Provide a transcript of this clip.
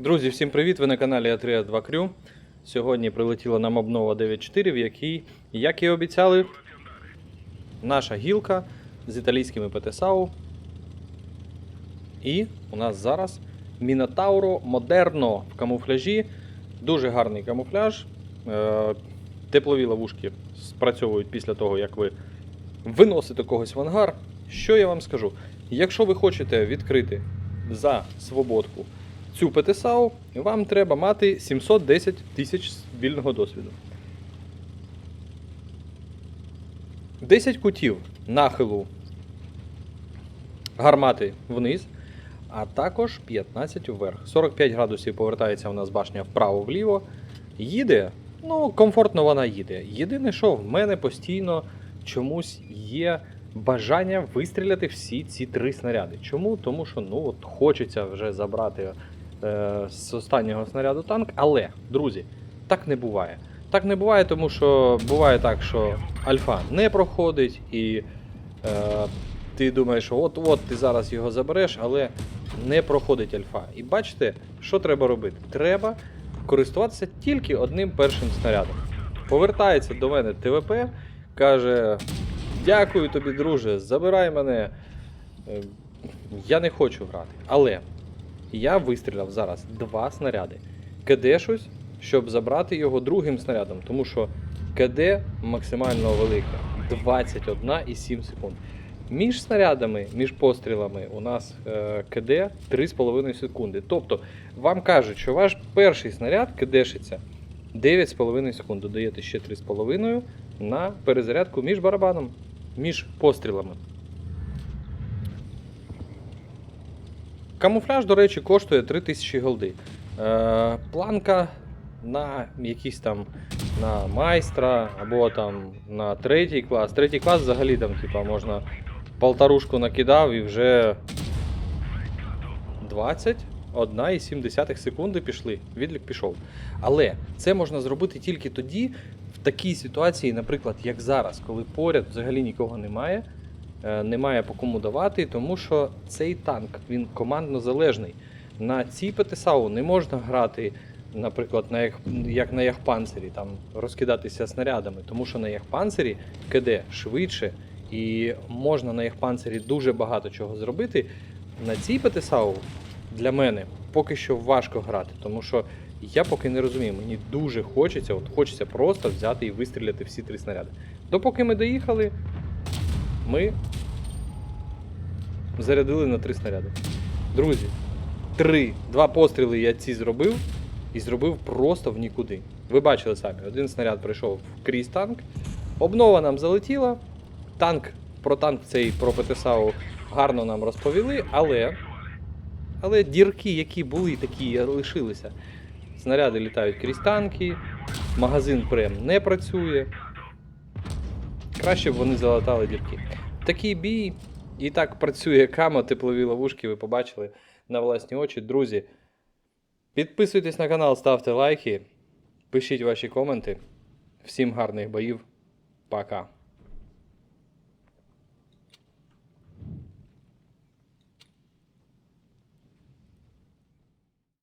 Друзі, всім привіт! Ви на каналі А3 2 Крю. Сьогодні прилетіла нам обнова 9.4, в якій, як і обіцяли, наша гілка з італійськими ПТСАУ. І у нас зараз Мінотауро Модерно в камуфляжі. Дуже гарний камуфляж. Е, Теплові ловушки спрацьовують після того, як ви виносите когось в ангар. Що я вам скажу? Якщо ви хочете відкрити за свободку цю ПТСАУ, вам треба мати 710 тисяч вільного досвіду. 10 кутів нахилу гармати вниз, а також 15 вверх. 45 градусів повертається у нас башня вправо-вліво. Їде, ну, комфортно вона їде. Єдине, що в мене постійно чомусь є бажання вистріляти всі ці три снаряди. Чому? Тому що ну, от хочеться вже забрати з останнього снаряду танк. Але, друзі, так не буває. Так не буває, тому що буває так, що альфа не проходить, і е, ти думаєш, що от-от ти зараз його забереш, але не проходить альфа. І бачите, що треба робити? Треба користуватися тільки одним першим снарядом. Повертається до мене ТВП, каже: Дякую тобі, друже, забирай мене. Е, Я не хочу грати. Але я вистріляв зараз два снаряди. Кидешусь, щоб забрати його другим снарядом, тому що КД максимально велика 21,7 секунд. Між снарядами, між пострілами у нас е, КД 3,5 секунди. Тобто вам кажуть, що ваш перший снаряд кидешиться 9,5 секунд. Додаєте ще 3,5 на перезарядку між барабаном, між пострілами. Камуфляж, до речі, коштує 3000 голди. Е, планка на якийсь там на майстра або там на третій клас. Третій клас взагалі там, типа, можна полторушку накидав і вже 21,7 секунди пішли. Відлік пішов. Але це можна зробити тільки тоді, в такій ситуації, наприклад, як зараз, коли поряд взагалі нікого немає, немає по кому давати, тому що цей танк він командно залежний. На цій ПТСАУ не можна грати, наприклад, на як, як на Яхпанцері, там розкидатися снарядами, тому що на Яхпанцері КД швидше і можна на Яхпанцері дуже багато чого зробити. На цій ПТСАУ для мене поки що важко грати, тому що я поки не розумію, мені дуже хочеться, от хочеться просто взяти і вистріляти всі три снаряди. Допоки ми доїхали, ми зарядили на три снаряди. Друзі, три, два постріли я ці зробив і зробив просто в нікуди. Ви бачили самі, один снаряд прийшов крізь танк, обнова нам залетіла. Танк про танк цей про ПТСАУ гарно нам розповіли, але, але дірки, які були, такі лишилися. Снаряди літають крізь танки, магазин прем не працює. Краще б вони залатали дірки. Такий бій, і так працює кама, теплові ловушки, ви побачили на власні очі. Друзі, підписуйтесь на канал, ставте лайки, пишіть ваші коменти. Всім гарних боїв. Пока.